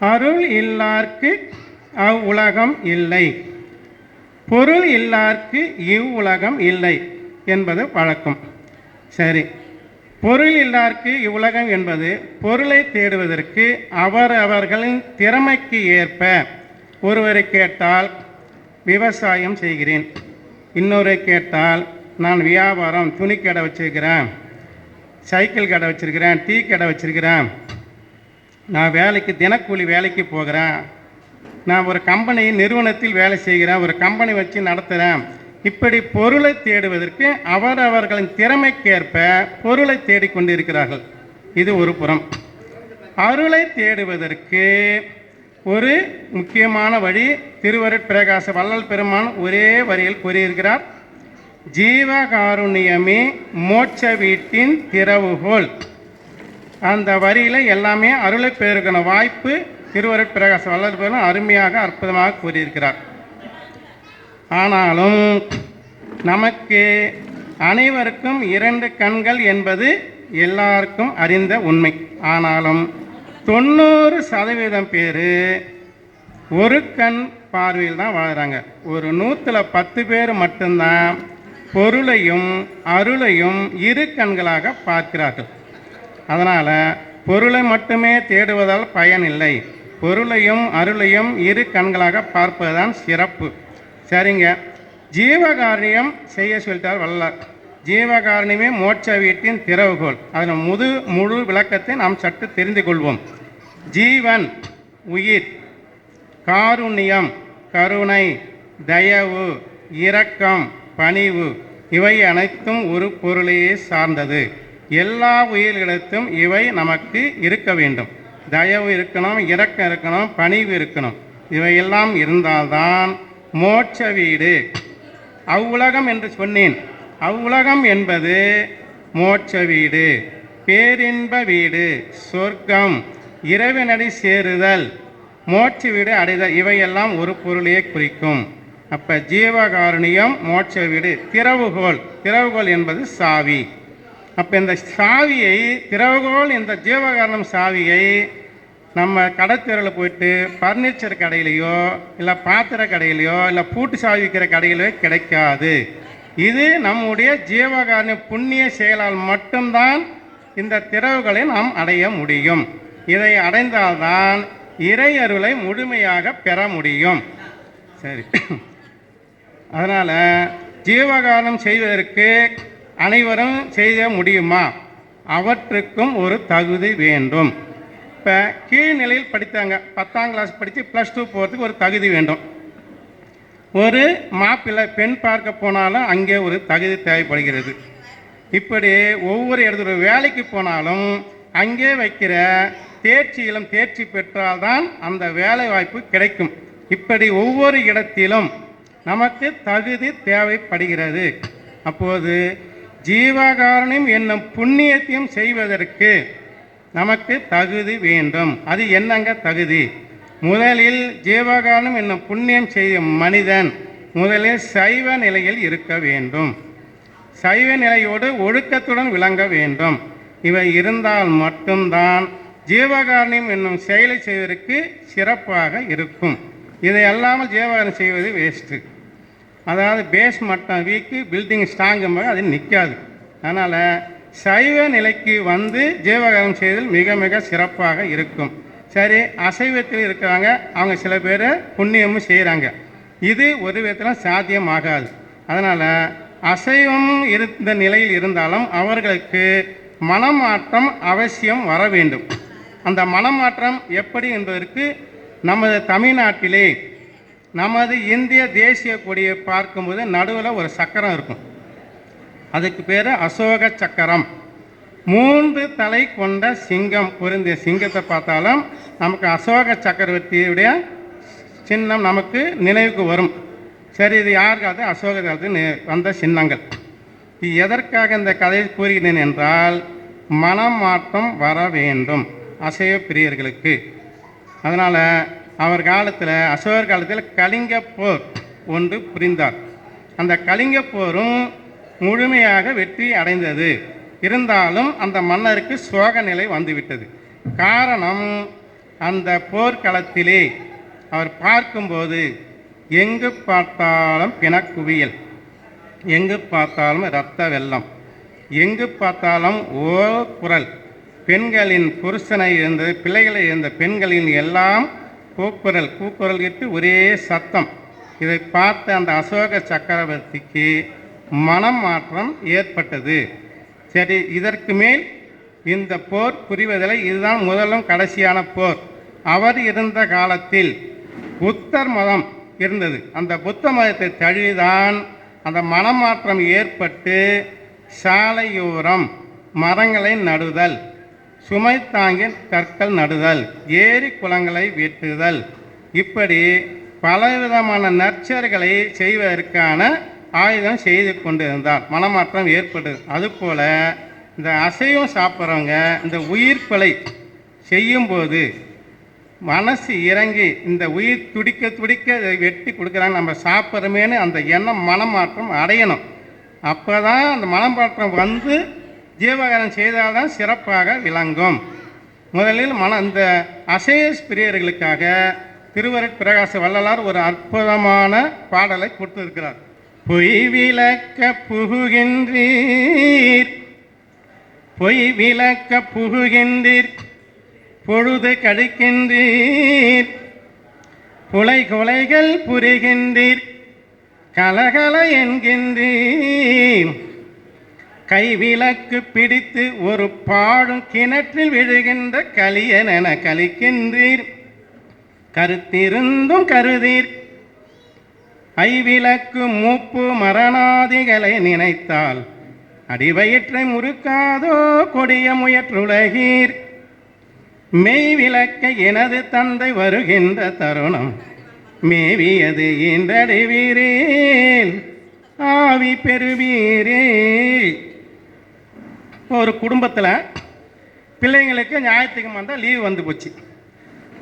அருள் இல்லார்க்கு அவ்வுலகம் இல்லை. பொருள் இல்லார்க்கு இவ்வுலகம் இல்லை என்பது வழக்கம். சரி. பொருள் இல்லார்க்கு இவ்வுலகம் என்பது பொருளை தேடுவதற்கு அவர் அவர்களின் திறமைக்கு ஏற்ப ஒருவரை கேட்டால் விவசாயம் செய்கிறேன். இன்னொரு கேட்டால் நான் வியாபாரம் துணி கடை வச்சிருக்கிறேன் சைக்கிள் கடை வச்சிருக்கிறேன் டீ கடை வச்சிருக்கிறேன். நான் வேலைக்கு தினக்கூலி வேலைக்கு போகிறேன். நான் ஒரு கம்பெனி நிறுவனத்தில் வேலை செய்கிறேன். ஒரு கம்பெனி வச்சு நடத்துகிறேன் இப்படி பொருளை தேடுவதற்கு அவரவர்களின் திறமைக்கேற்ப பொருளை தேடிக்கொண்டிருக்கிறார்கள். இது ஒரு புறம். அருளை தேடுவதற்கு ஒரு முக்கியமான வழி திருவருட் பிரகாச வள்ளல் பெருமான் ஒரே வரியில் கூறியிருக்கிறார். ஜீவகாருண்யமே மோட்ச வீட்டின் திறவுகோல் அந்த வரியில் எல்லாமே அருளை பெருக்கின வாய்ப்பு திருவருட் பிரகாச வள்ளல் அருமையாக அற்புதமாக கூறியிருக்கிறார். ஆனாலும் நமக்கு அனைவருக்கும் இரண்டு கண்கள் என்பது எல்லாருக்கும் அறிந்த உண்மை. ஆனாலும் தொண்ணூறு சதவீதம் பேர் ஒரு கண் பார்வையில் தான் வாழ்கிறாங்க ஒரு நூற்றில் பத்து பேர் மட்டும்தான் பொருளையும் அருளையும் இரு கண்களாக பார்க்கிறார்கள். அதனால் பொருளை மட்டுமே தேடுவதால் பயனில்லை. பொருளையும் அருளையும் இரு கண்களாக பார்ப்பதுதான் சிறப்பு. சரிங்க. ஜீவகாரணியம் செய்ய சொல்லிட்டார் வல்லார் ஜீவகாரணியமே மோட்ச வீட்டின் திறவுகோள் அதன் முது முழு விளக்கத்தை நாம் சற்று தெரிந்து கொள்வோம். ஜீவன் உயிர் காருண்யம் கருணை தயவு இரக்கம் பணிவு இவை அனைத்தும் ஒரு பொருளையே சார்ந்தது. எல்லா உயிர்களிடத்தும் இவை நமக்கு இருக்க வேண்டும். தயவு இருக்கணும் இரக்கம் இருக்கணும் பணிவு இருக்கணும். இவையெல்லாம் இருந்தால்தான் மோட்ச வீடு. அவ்வுலகம் என்று சொன்னேன். அவ்வுலகம் என்பது மோட்ச வீடு. பேரின்ப வீடு சொர்க்கம் இரவினடி சேருதல் மோட்ச வீடு அடைதல் இவையெல்லாம் ஒரு பொருளையே குறிக்கும். அப்போ ஜீவகாருணியம் மோட்ச வீடு திறவுகோல் திறவுகோல் என்பது சாவி. அப்போ இந்த சாவியை திறவுகோல் இந்த ஜீவகாரணம் சாவியை நம்ம கடைத்தெருவில் போயிட்டு ஃபர்னிச்சர் கடையிலையோ இல்லை பாத்திர கடையிலையோ இல்லை பூட்டு சாவி விற்கிற கடையிலையோ கிடைக்காது. இது நம்முடைய ஜீவகாரண புண்ணிய செயலால் மட்டும்தான் இந்த திறவுகளை நாம் அடைய முடியும். இதை அடைந்தால்தான் இறை அருளை முழுமையாக பெற முடியும். சரி. அதனால் ஜீவகாரணம் செய்வதற்கு அனைவரும் செய்ய முடியுமா? அவற்றுக்கும் ஒரு தகுதி வேண்டும். இப்போ கீழ்நிலையில் படித்தாங்க. பத்தாம் கிளாஸ் படித்து ப்ளஸ் டூ போகிறதுக்கு ஒரு தகுதி வேண்டும். ஒரு மாப்பிள்ளை பெண் பார்க்க போனாலும் அங்கே ஒரு தகுதி தேவைப்படுகிறது. இப்படி ஒவ்வொரு இடத்துல வேலைக்கு போனாலும் அங்கே வைக்கிற தேர்ச்சியிலும் தேர்ச்சி பெற்றால்தான் அந்த வேலை வாய்ப்பு கிடைக்கும். இப்படி ஒவ்வொரு இடத்திலும் நமக்கு தகுதி தேவைப்படுகிறது. அப்போது ஜீவகாரணம் என்னும் புண்ணியத்தையும் செய்வதற்கு நமக்கு தகுதி வேண்டும். அது என்னங்க தகுதி? முதலில் ஜீவகாரணம் என்னும் புண்ணியம் செய்யும் மனிதன் முதலில் சைவ நிலையில் இருக்க வேண்டும். சைவ நிலையோடு ஒழுக்கத்துடன் விளங்க வேண்டும். இவை இருந்தால் மட்டும்தான் ஜீவகாரணியம் என்னும் செயலை செய்வதற்கு சிறப்பாக இருக்கும். இதை அல்லாமல் ஜீவகாரணம் செய்வது வேஸ்ட்டு அதாவது பேஸ் மட்டம் வீக்கு பில்டிங் ஸ்ட்ராங்கும்போது அது நிற்காது அதனால் சைவ நிலைக்கு வந்து ஜீவகாரம் செய்தல் மிக மிக சிறப்பாக இருக்கும். சரி அசைவத்தில் இருக்கிறாங்க அவங்க சில பேர் புண்ணியமும் செய்கிறாங்க இது ஒரு விதத்தில் சாத்தியமாகாது. அதனால் அசைவம் இருந்த நிலையில் இருந்தாலும் அவர்களுக்கு மனமாற்றம் அவசியம் வர வேண்டும். அந்த மனமாற்றம் எப்படி என்பதற்கு நமது தமிழ்நாட்டிலே நமது இந்திய தேசிய கொடியை பார்க்கும்போது நடுவில் ஒரு சக்கரம் இருக்கும். அதுக்கு பேர் அசோக சக்கரம். மூன்று தலை கொண்ட சிங்கம் பொருந்திய சிங்கத்தை பார்த்தாலும் நமக்கு அசோக சக்கரவர்த்தியுடைய சின்னம் நமக்கு நினைவுக்கு வரும். சரி இது யாருக்காவது அசோக காலத்தில் வந்த சின்னங்கள். இது எதற்காக இந்த கதையை கூறுகிறேன் என்றால் மனமாற்றம் வர வேண்டும். அசைவ பிரியர்களுக்கு. அதனால் அவர் காலத்தில் அசோகர் காலத்தில் கலிங்க போர் ஒன்று புரிந்தார். அந்த கலிங்க போரும் முழுமையாக வெற்றி அடைந்தது. இருந்தாலும் அந்த மன்னருக்கு சோக நிலை வந்துவிட்டது. காரணம் அந்த போர்க்களத்திலே அவர் பார்க்கும்போது எங்கு பார்த்தாலும் பிணக்குவியல். எங்கு பார்த்தாலும் இரத்த வெள்ளம். எங்கு பார்த்தாலும் ஓ குரல். பெண்களின் புருஷனை இருந்தது பிள்ளைகளை இருந்த பெண்களின் எல்லாம் கூக்குரல் கூக்குரல் இட்டு ஒரே சத்தம். இதை பார்த்த அந்த அசோக சக்கரவர்த்திக்கு மனம் மாற்றம் ஏற்பட்டது. சரி இதற்கு மேல் இந்த போர் புரிவதில்லை. இதுதான் முதலும் கடைசியான போர். அவர் இருந்த காலத்தில் புத்தர் மதம் இருந்தது. அந்த புத்த மதத்தை தழுவிதான் அந்த மனமாற்றம் ஏற்பட்டு சாலையோரம் மரங்களை நடுதல். சுமை தாங்கி கற்கள் நடுதல் ஏரி குளங்களை வெட்டுதல். இப்படி பலவிதமான நற்செயல்களை செய்வதற்கான ஆயுதம் செய்து கொண்டிருந்தார் மனமாற்றம் ஏற்பட்டது அதுபோல் இந்த அசைவம் சாப்பிட்றவங்க இந்த உயிர் கொலை செய்யும்போது மனசு இறங்கி இந்த உயிர் துடிக்க துடிக்க இதை வெட்டி கொடுக்குறாங்க. நம்ம சாப்பிட்றமேனு அந்த எண்ணம் மனமாற்றம் அடையணும். அப்போ தான் அந்த மனமாற்றம் வந்து ஜீவகாரம் செய்தால்தான் சிறப்பாக விளங்கும். முதலில் மன இந்த அசேஸ் பிரியர்களுக்காக திருவருட் பிரகாச வள்ளலார் ஒரு அற்புதமான பாடலை கொடுத்திருக்கிறார். பொய் விளக்க புகுகின்றீர். பொய் விளக்க புகுகின்றீர். பொழுது கழிக்கின்றீர் புலை கொலைகள் புரிகின்றீர். கலகல என்கின்றீர். கைவிளக்கு பிடித்து ஒரு பாடும் கிணற்றில் விழுகின்ற கலியன் கலிக்கின்றீர் கருத்திருந்தும் கருதீர். ஐவிளக்கு மூப்பு மரணாதிகளை நினைத்தால் அடிவயிற்றை முறுக்காதோ கொடிய முயற்றுலகீர். மெய் விளக்க எனது தந்தை வருகின்ற தருணம் மேவியது ஈன்றடைவீரேல் ஆவி பெறுவீரே. ஒரு குடும்பத்தில் பிள்ளைங்களுக்கு ஞாயிற்றுக்கிழமை வந்தால் லீவு வந்து போச்சு.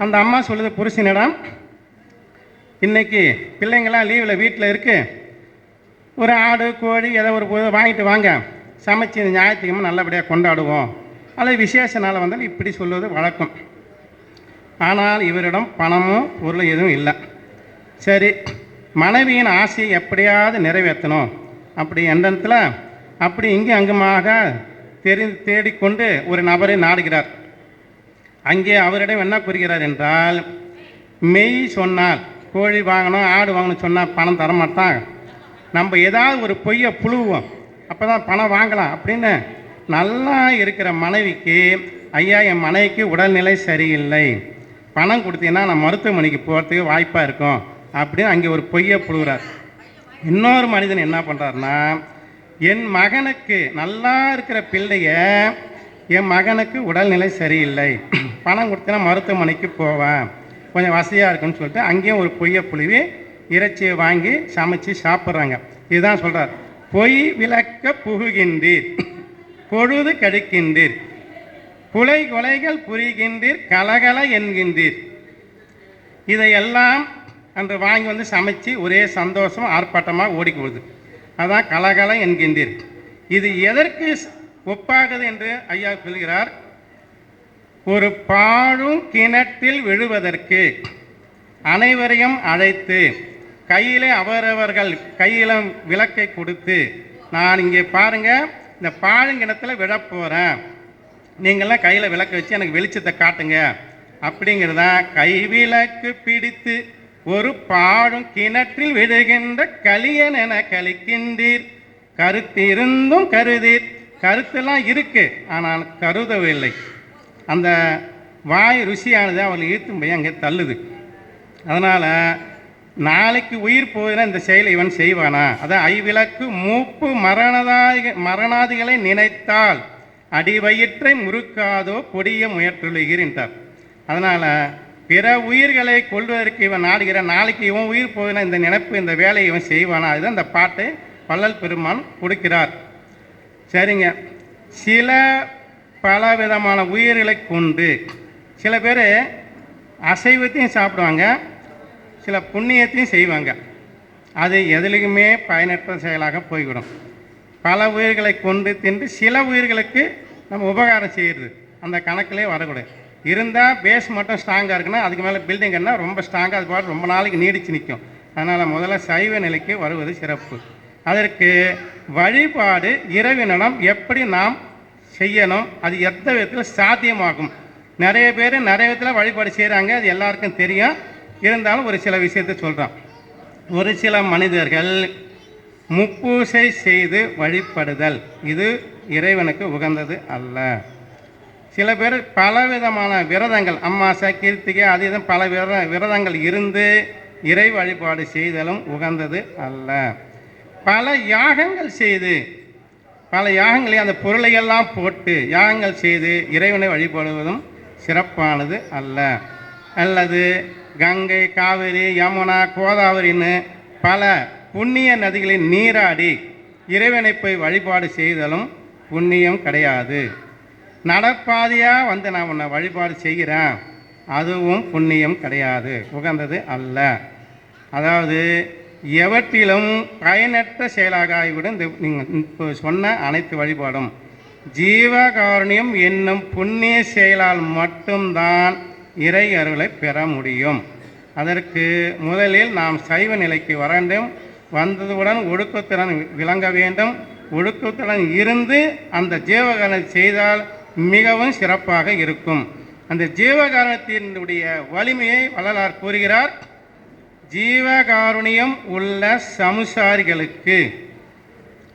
அந்த அம்மா சொல்லுது புருஷனிடம் இன்னைக்கு பிள்ளைங்களாம் லீவில் வீட்டில் இருக்குது ஒரு ஆடு கோழி ஏதோ ஒரு பொருள் வாங்கிட்டு வாங்க. சமைச்சு இந்த ஞாயிற்றுக்கிழமை நல்லபடியாக கொண்டாடுவோம். அல்லது விசேஷ நாள் வந்தால் இப்படி சொல்வது வழக்கம். ஆனால் இவரிடம் பணமும் பொருளும் எதுவும் இல்லை. சரி மனைவியின் ஆசையை எப்படியாவது நிறைவேற்றணும். அப்படி எண்ணத்தில் அப்படி இங்கே அங்குமாக தெரி தேடிக்கொண்டு ஒரு நபரை நாடுகிறார். அங்கே அவரிடம் என்ன கூறுகிறார் என்றால் மெய் சொன்னால் கோழி வாங்கணும் ஆடு வாங்கணும் சொன்னால் பணம் தரமாட்டான் நம்ம ஏதாவது ஒரு பொய்யை புழுவோம் அப்போ தான் பணம் வாங்கலாம் அப்படின்னு நல்லா இருக்கிற மனைவிக்கு ஐயா என் மனைவிக்கு உடல்நிலை சரியில்லை. பணம் கொடுத்தீங்கன்னா நான் மருத்துவமனைக்கு போகிறதுக்கு வாய்ப்பாக இருக்கும் அப்படின்னு அங்கே ஒரு பொய்யை புழுகிறார். இன்னொரு மனிதன் என்ன பண்ணுறாருன்னா என் மகனுக்கு நல்லா இருக்கிற பிள்ளைய என் மகனுக்கு உடல்நிலை சரியில்லை. பணம் கொடுத்தனா மருத்துவமனைக்கு போவேன். கொஞ்சம் வசதியாக இருக்குன்னு சொல்லிட்டு அங்கேயும் ஒரு பொய்யை புழுவி இறைச்சியை வாங்கி சமைச்சு சாப்பிட்றாங்க. இதுதான் சொல்கிறார் பொய் விளக்க புகுகின்றீர் பொழுது கழிக்கின்றீர் புலை கொலைகள் புரிகின்றீர் கலகல என்கின்றீர். இதையெல்லாம் அன்று வாங்கி வந்து சமைச்சு ஒரே சந்தோஷம் ஆர்ப்பாட்டமாக ஓடிக்கொடுது அதான் கலகல என்கின்றீர். இது எதற்கு ஒப்பாகுது என்று ஐயா சொல்கிறார். ஒரு பாழும் கிணற்றில் விழுவதற்கு அனைவரையும் அழைத்து கையிலே அவரவர்கள் கையில விளக்கை கொடுத்து நான் இங்கே பாருங்க இந்த பாழுங்கிணத்தில் விழப்போகிறேன் நீங்கள்லாம் கையில் விளக்கு வச்சு எனக்கு வெளிச்சத்தை காட்டுங்க. அப்படிங்கிறதா கைவிளக்கு பிடித்து ஒரு பாழும் கிணற்றில் விழுகின்ற கலியன் என கலிக்கின்றீர் கருத்திருந்தும் கருதீர். கருத்தெல்லாம் இருக்கு ஆனால் கருதவில்லை. அந்த வாய் ருசியானது அவளை ஈர்த்தும் போய் அங்கே தள்ளுது. அதனால் நாளைக்கு உயிர் போகிற இந்த செயலை இவன் செய்வானா? அதான் ஐவிளக்கு மூப்பு மரணதாய மரணாதிகளை நினைத்தால் அடிவயிற்றை முறுக்காதோ கொடிய முயற்றுழுகிறேன்றார் அதனால் பிற உயிர்களை கொள்வதற்கு இவன் நாடுகிற நாளைக்கு இவன் உயிர் போகிற இந்த நினைப்பு இந்த வேலையை இவன் செய்வானா? அதுதான் இந்த பாட்டு வள்ளல் பெருமான் கொடுக்கிறார். சரிங்க. சில பல விதமான உயிர்களை கொண்டு சில பேர் அசைவத்தையும் சாப்பிடுவாங்க சில புண்ணியத்தையும் செய்வாங்க. அது எதுலேயுமே பயனற்ற செயலாக போய்விடும். பல உயிர்களை கொண்டு தின்று சில உயிர்களுக்கு நம்ம உபகாரம் செய்கிறது. அந்த கணக்கிலே வரக்கூடாது. இருந்தால் பேஸ் மட்டும் ஸ்ட்ராங்காக இருக்குன்னா அதுக்கு மேலே பில்டிங் என்ன ரொம்ப ஸ்ட்ராங்காக அது பாட்டு ரொம்ப நாளைக்கு நீடிச்சு நிற்கும் அதனால் முதல்ல சைவ நிலைக்கு வருவது சிறப்பு. அதற்கு வழிபாடு இறைவனிடம் எப்படி நாம் செய்யணும் அது எந்த விதத்தில் சாத்தியமாகும்? நிறைய பேர் நிறைய விதத்தில் வழிபாடு செய்கிறாங்க அது எல்லாருக்கும் தெரியும். இருந்தாலும் ஒரு சில விஷயத்தை சொல்கிறான் ஒரு சில மனிதர்கள் முப்பூசை செய்து வழிபடுதல். இது இறைவனுக்கு உகந்தது அல்ல. சில பேர் பலவிதமான விரதங்கள் அம்மாசை கீர்த்திகை அது இது பல விர விரதங்கள் இருந்து இறை வழிபாடு செய்தலும் உகந்தது அல்ல. பல யாகங்கள் செய்து பல யாகங்களை அந்த பொருளையெல்லாம் போட்டு யாகங்கள் செய்து இறைவனை வழிபடுவதும் சிறப்பானது அல்ல. அல்லது கங்கை காவிரி யமுனா கோதாவரின்னு பல புண்ணிய நதிகளில் நீராடி இறைவனை போய் வழிபாடு செய்தலும் புண்ணியம் கிடையாது. நடப்பாதையாக வந்து நான் உன்னை வழிபாடு செய்கிறேன். அதுவும் புண்ணியம் கிடையாது. உகந்தது அல்ல. அதாவது எவற்றிலும் பயனற்ற செயலாக ஆகிவிடும் இந்த நீங்கள் இப்போ சொன்ன அனைத்து வழிபாடும். ஜீவகாருண்யம் என்னும் புண்ணிய செயலால் மட்டும்தான் இறை அருளை பெற முடியும். அதற்கு முதலில் நாம் சைவ நிலைக்கு வர வேண்டும். வந்ததுடன் ஒழுக்கத்துடன் விளங்க வேண்டும். ஒழுக்கத்துடன் இருந்து அந்த ஜீவகாரணம் செய்தால் மிகவும் சிறப்பாக இருக்கும். அந்த ஜீவகாரணத்தினுடைய வலிமையை வள்ளலார் கூறுகிறார். ஜீவகாருண்யம் உள்ள சமுசாரிகளுக்கு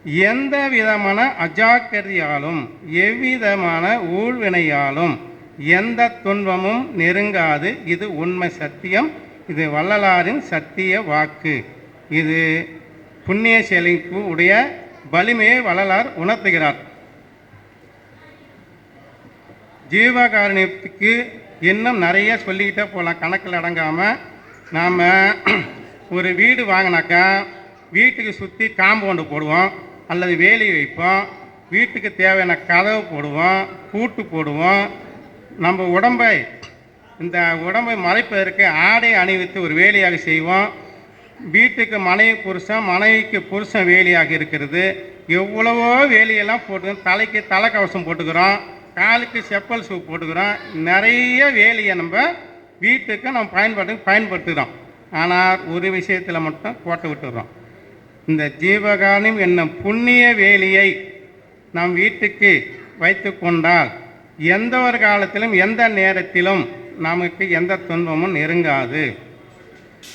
எந்த விதமான அஜாக்கிரதையாலும் எவ்விதமான ஊழ்வினையாலும் எந்த துன்பமும் நெருங்காது. இது உண்மை சத்தியம். இது வள்ளலாரின் சத்திய வாக்கு. இது புண்ணிய செழிப்பு உடைய வலிமையை வள்ளலார் உணர்த்துகிறார். ஜீவகாருண்யத்துக்கு இன்னும் நிறைய சொல்லிக்கிட்டே போகலாம். கணக்கில் அடங்காமல் நாம் ஒரு வீடு வாங்கினாக்கா வீட்டுக்கு சுற்றி காம்பவுண்டு போடுவோம். அல்லது வேலி வைப்போம். வீட்டுக்கு தேவையான கதவு போடுவோம். கூட்டு போடுவோம். நம்ம உடம்பை இந்த உடம்பை மறைப்பதற்கு ஆடை அணிவித்து ஒரு வேலையாக செய்வோம். வீட்டுக்கு மனைவி புருஷன் மனைவிக்கு புருஷன் வேலியாக இருக்கிறது. எவ்வளவோ வேலியெல்லாம் போட்டு தலைக்கு தலைக்கவசம் போட்டுக்கிறோம். காலுக்கு செப்பல் ஷூ போட்டுக்கிறோம். நிறைய வேலியை நம்ம வீட்டுக்கு நம்ம பயன்பாட்டுக்கு பயன்படுத்துகிறோம் ஆனால் ஒரு விஷயத்தில் மட்டும் கோட்டை விட்டுடுறோம் இந்த ஜீவகானம் என்னும் புண்ணிய வேலியை நம் வீட்டுக்கு வைத்து கொண்டால் எந்த ஒரு காலத்திலும் எந்த நேரத்திலும் நமக்கு எந்த துன்பமும் நெருங்காது.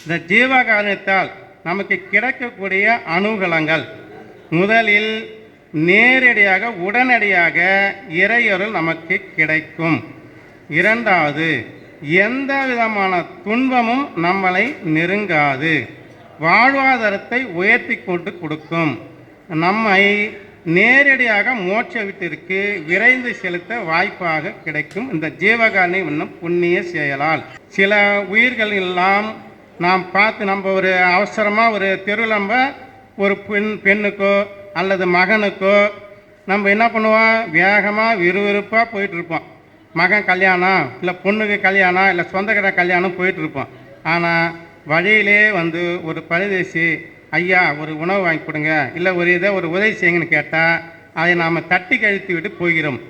இந்த ஜீவகாரணத்தால் நமக்கு கிடைக்கக்கூடிய அனுகூலங்கள் முதலில் நேரடியாக உடனடியாக இறையொருள் நமக்கு கிடைக்கும். இரண்டாவது எந்த விதமான துன்பமும் நம்மளை நெருங்காது. வாழ்வாதாரத்தை உயர்த்தி கொண்டு கொடுக்கும். நம்மை நேரடியாக மோட்ச வீட்டிற்கு விரைந்து செலுத்த வாய்ப்பாக கிடைக்கும். இந்த ஜீவகாரணி என்னும் புண்ணிய செயலால். சில உயிர்கள் எல்லாம் நாம் பார்த்து நம்ம ஒரு அவசரமாக ஒரு தெருவில் நம்ம ஒரு பெண் பெண்ணுக்கோ அல்லது மகனுக்கோ நம்ம என்ன பண்ணுவோம்? வேகமாக விறுவிறுப்பாக போயிட்டுருப்போம். மகன் கல்யாணம் இல்லை பொண்ணுக்கு கல்யாணம் இல்லை சொந்தக்கார கல்யாணம் போயிட்டுருப்போம். ஆனால் வழியிலே வந்து ஒரு பரதேசி ஐயா ஒரு உணவு வாங்கி கொடுங்க. இல்லை ஒரு இதை ஒரு உதவி செய்யுங்கன்னு கேட்டால் அதை நாம் தட்டி கழித்து விட்டு போகிறோம்.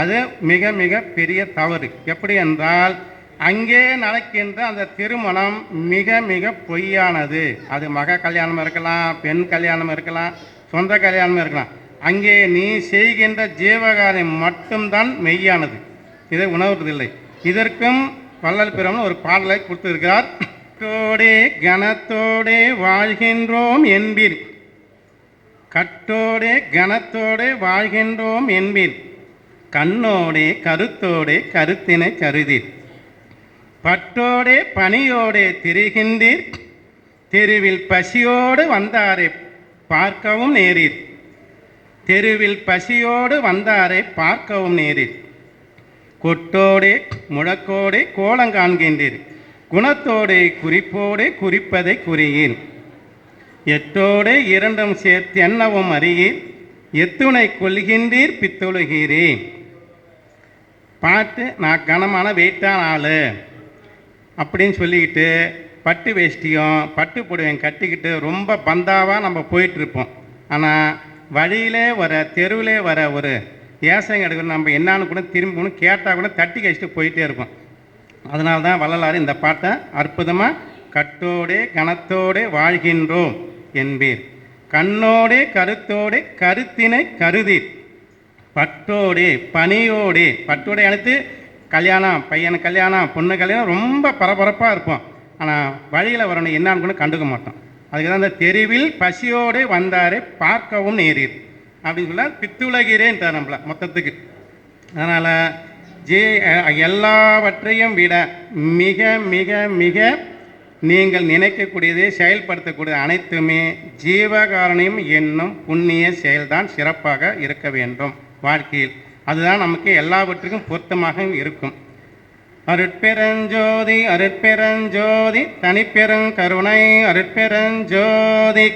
அது மிக மிக பெரிய தவறு. எப்படி என்றால் அங்கே நடக்கின்ற அந்த திருமணம் மிக மிக பொய்யானது. அது மக கல்யாணம் இருக்கலாம் பெண் கல்யாணம் இருக்கலாம். சொந்த கல்யாணம் இருக்கலாம். அங்கே நீ செய்கின்ற ஜீவகாரியம் மட்டும்தான் மெய்யானது. இதை உணர்வதில்லை. இதற்கும் வள்ளல் பெருமன் ஒரு பாடலை கொடுத்திருக்கிறார். கட்டோடே கனத்தோடே வாழ்கின்றோம் என்பீர். கட்டோடே கனத்தோடே வாழ்கின்றோம் என்பீர். கண்ணோடே கருத்தோடே கருத்தினை கருதீர். பட்டோடே பனியோடே திரிகின்றீர். தெருவில் பசியோடு வந்தாரே பார்க்கவும் நேரீர். தெருவில் பசியோடு வந்தாரை பார்க்கவும் நேரீர். கொட்டோடே முழக்கோடே கோலம் காண்கின்றீர். குணத்தோடே குறிப்போடே குறிப்பதை குறியீர் எட்டோடே இரண்டும் சேர்த்து என்னவும் அறியீர் எத்துணை கொள்கின்றீர் பித்தொழுகிறே பாட்டு நான் கனமான வெயிட்டான ஆள். அப்படின்னு சொல்லிக்கிட்டு பட்டு வேஷ்டியும் பட்டு புடவையும் கட்டிக்கிட்டு ரொம்ப பந்தாவாக நம்ம போயிட்டுருப்போம். ஆனால் வழியிலே வர தெருவிலே வர ஒரு ஏசங்க எடுக்கணும் நம்ம என்னான்னு கூட திரும்பணும் கேட்டால் கூட தட்டி கழிச்சிட்டு போயிட்டே இருப்போம். அதனால தான் வள்ளலாறு இந்த பாட்டை அற்புதமாக கட்டோடே கணத்தோடே வாழ்கின்றோம் என்பீர். கண்ணோடே கருத்தோடே கருத்தினை கருதீர். பட்டோடே பனியோடே பட்டோடே அழைத்து கல்யாணம் பையனுக்கு கல்யாணம் பொண்ணு கல்யாணம் ரொம்ப பரபரப்பாக இருப்போம். ஆனால் வழியில் வரணும் என்னான்னு கூட கண்டுக்க மாட்டோம். அதுக்கு தான் அந்த தெருவில் பசியோடு வந்தாரே பார்க்கவும் நேரீர். அப்படின்னு சொல்ல பித்துலகிறேன்ட்டார் நம்மளை மொத்தத்துக்கு. அதனால் ஜே எல்லாவற்றையும் விட மிக மிக மிக நீங்கள் நினைக்கக்கூடியது செயல்படுத்தக்கூடிய அனைத்துமே ஜீவகாரணியம் என்னும் புண்ணிய செயல்தான் சிறப்பாக இருக்க வேண்டும் வாழ்க்கையில். அதுதான் நமக்கு எல்லாவற்றுக்கும் பொருத்தமாக இருக்கும். அருட்பெருஞ்சோதி அருட்பெருஞ்சோதி தனிப்பெருங்கருணை அருட்பெருஞ்சோதி.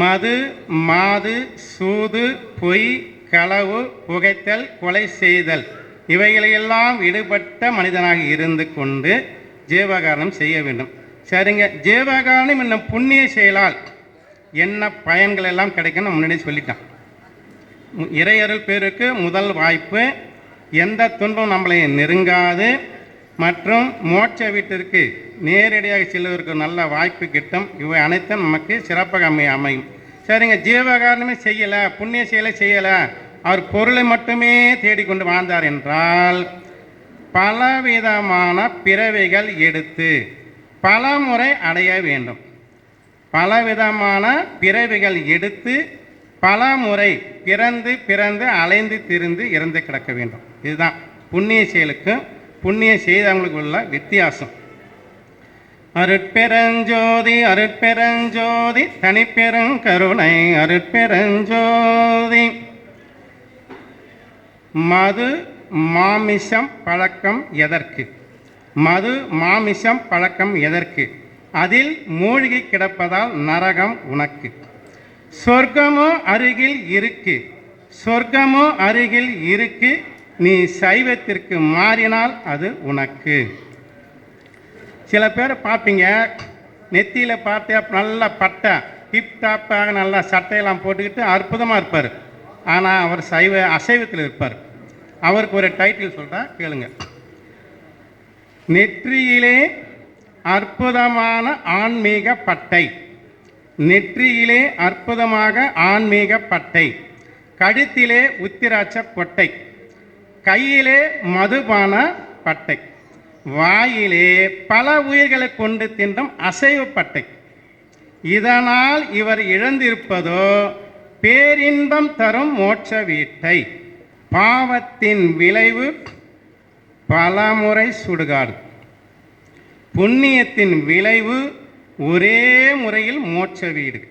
மது மாது சூது பொய் களவு புகைத்தல் கொலை செய்தல். இவைகளையெல்லாம் ஈடுபட்ட மனிதனாக இருந்து கொண்டு ஜீவகாரணம் செய்ய வேண்டும். சரிங்க. ஜீவகாரணம் என்னும் புண்ணிய செயலால் என்ன பயன்கள் எல்லாம் கிடைக்கும்னு முன்னாடியே சொல்லிட்டான். இறையருள் பேருக்கு முதல் வாய்ப்பு எந்த துன்பம் நம்மளை நெருங்காது மற்றும் மோட்ச வீட்டிற்கு நேரடியாக செல்வதற்கு நல்ல வாய்ப்பு கிட்டும். இவை அனைத்தும் நமக்கு சிறப்பாக அமை அமையும். சரிங்க ஜீவகாரணமே செய்யலை புண்ணிய செயலை செய்யலை. அவர் பொருளை மட்டுமே தேடிக்கொண்டு வாழ்ந்தார் என்றால் பலவிதமான பிறவைகள் எடுத்து பல முறை அடைய வேண்டும். பலவிதமான பிறவிகள் எடுத்து பல முறை பிறந்து பிறந்து அலைந்து திரிந்து இறந்து கிடக்க வேண்டும். இதுதான். புண்ணிய செயலுக்கும் புண்ணிய செய்தவங்களுக்கு உள்ள வித்தியாசம். அருட்பெருஞ்சோதி அருட்பெருஞ்சோதி தனிப்பெருங்கருணை அருட்பெருஞ்சோதி. மது மாமிசம் பழக்கம் எதற்கு? மது மாமிசம் பழக்கம் எதற்கு? அதில் மூழ்கி கிடப்பதால் நரகம் உனக்கு. சொர்க்கமோ அருகில் இருக்கு. சொர்க்கமோ அருகில் இருக்கு. நீ சைவத்திற்கு மாறினால் அது உனக்கு. சில பேர் பார்ப்பீங்க நெத்தியில் பார்த்தா நல்லா பட்டை டிப் டாப்பாக நல்லா சட்டையெல்லாம் போட்டுக்கிட்டு அற்புதமாக இருப்பார். ஆனால் அவர் சைவ அசைவத்தில் இருப்பார். அவருக்கு ஒரு டைட்டில் சொல்கிறா கேளுங்க. நெற்றியிலே அற்புதமான ஆன்மீக பட்டை. நெற்றியிலே அற்புதமாக ஆன்மீக பட்டை. கழுத்திலே உத்திராட்ச கொட்டை. கையிலே மதுபான பட்டை வாயிலே பல உயிர்களை கொண்டு தின்றும் அசைவு பட்டை. இதனால் இவர் இழந்திருப்பதோ பேரின்பம் தரும் மோட்ச வீட்டை. பாவத்தின் விளைவு பலமுறை சுடுகாடு. புண்ணியத்தின் விளைவு ஒரே முறையில் மோட்ச வீடு.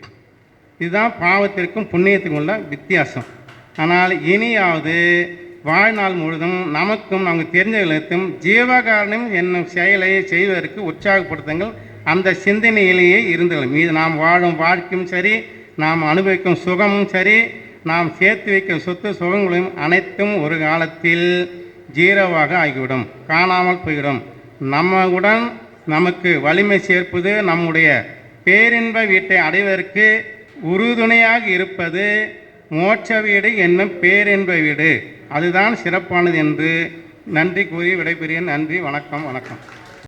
இதுதான் பாவத்திற்கும் புண்ணியத்துக்கும் உள்ள வித்தியாசம். ஆனால் இனியாவது வாழ்நாள் முழுதும் நமக்கும் நமக்கு தெரிஞ்சவர்களுக்கும் ஜீவகாரணம் என்னும் செயலை செய்வதற்கு உற்சாகப்படுத்துங்கள். அந்த சிந்தனையிலேயே இருந்துகள் மீது நாம் வாழும் வாழ்க்கையும் சரி நாம் அனுபவிக்கும் சுகமும் சரி நாம் சேர்த்து வைக்கும் சொத்து சுகங்களையும் அனைத்தும் ஒரு காலத்தில் ஜீரோவாக ஆகிவிடும். காணாமல் போய்விடும். நம்முடன் நமக்கு வலிமை சேர்ப்பது நம்முடைய பேரின்ப வீட்டை அடைவதற்கு உறுதுணையாக இருப்பது மோட்ச வீடு என்னும் பேரின்ப வீடு. அதுதான் சிறப்பானது என்று நன்றி கூறி விடைபெறுகிறேன். நன்றி வணக்கம் வணக்கம்.